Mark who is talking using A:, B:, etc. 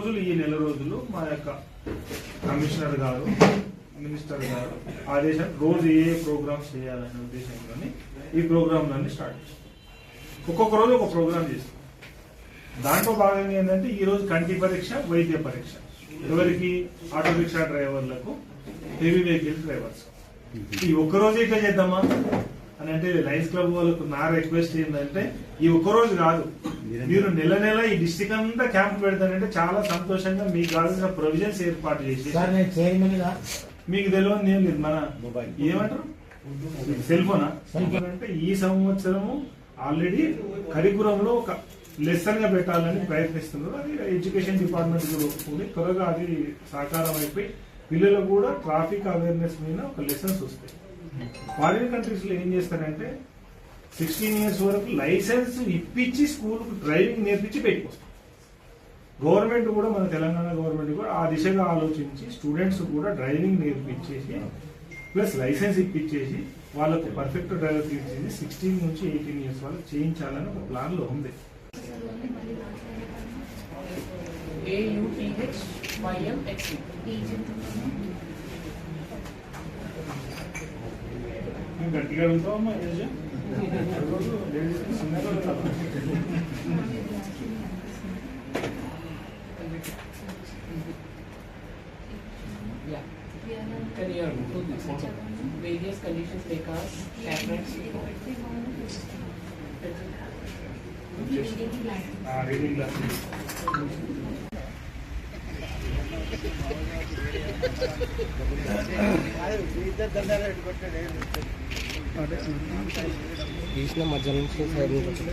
A: రోజులు ఈ నెల రోజులు మా యొక్క కమిషనర్ గారు మినిస్టర్ గారు ఆదేశం రోజు ఏ ప్రోగ్రామ్స్ చేయాలనే ఉద్దేశంలోని ఈ ప్రోగ్రాంలన్నీ స్టార్ట్ చేస్తాం ఒక్కొక్క రోజు ఒక ప్రోగ్రామ్ చేస్తాం దాంట్లో భాగంగా ఏంటంటే ఈ రోజు కంటి పరీక్ష వైద్య పరీక్ష. ఎవరికి? ఆటో రిక్షా డ్రైవర్లకు హెవీ వెహికల్ డ్రైవర్స్. ఈ ఒక్క రోజు ఇట్లా చేద్దామా? అని అంటే లయన్స్ క్లబ్ వాళ్ళకు నా రిక్వెస్ట్ ఏంటంటే ఈ ఒక్క రోజు కాదు. మీరు నెల నెల ఈ డిస్టిక్ అంతా క్యాంప్ పెడతానంటే చాలా సంతోషంగా మీకు కావాల్సిన ప్రొవిజన్స్ ఏర్పాటు చేసి
B: సార్ నేను చైర్మన్గా
A: మీకు తెలియదు ఏం లేదు మన
B: మొబైల్.
A: ఏమంటారు సెల్ ఫోనా
B: సెల్ ఫోన్.
A: అంటే ఈ సంవత్సరము ఆల్రెడీ కరికులంలో ఒక లెసన్గా పెట్టాలని ప్రయత్నిస్తున్నారు అది ఎడ్యుకేషన్ డిపార్ట్మెంట్ కూడా త్వరగా అది సాకారం అయిపోయి పిల్లలకు కూడా ట్రాఫిక్ అవేర్నెస్ మీద ఒక లెసన్స్ వస్తాయి ఫారిన్ కంట్రీస్లో ఏం చేస్తారంటే సిక్స్టీన్ ఇయర్స్ వరకు లైసెన్స్ ఇప్పించి స్కూల్ డ్రైవింగ్ నేర్పించి పెట్టుకొస్తారు గవర్నమెంట్ కూడా మన తెలంగాణ గవర్నమెంట్ కూడా ఆ దిశగా ఆలోచించి స్టూడెంట్స్ కూడా డ్రైవింగ్ నేర్పించేసి ప్లస్ లైసెన్స్ ఇప్పించేసి వాళ్ళకు పర్ఫెక్ట్ డ్రైవర్ తీర్చేసి సిక్స్టీన్ నుంచి ఎయిటీన్ ఇయర్స్ వాళ్ళకి చేయించాలని ఒక ప్లాన్లో ఉంది గట్టిగా
C: Yeah. Can you put various conditions make us parents?
A: Just uh, reading glasses.
D: I read the తీసిన మధ్య నుంచి సైడ్ నుంచి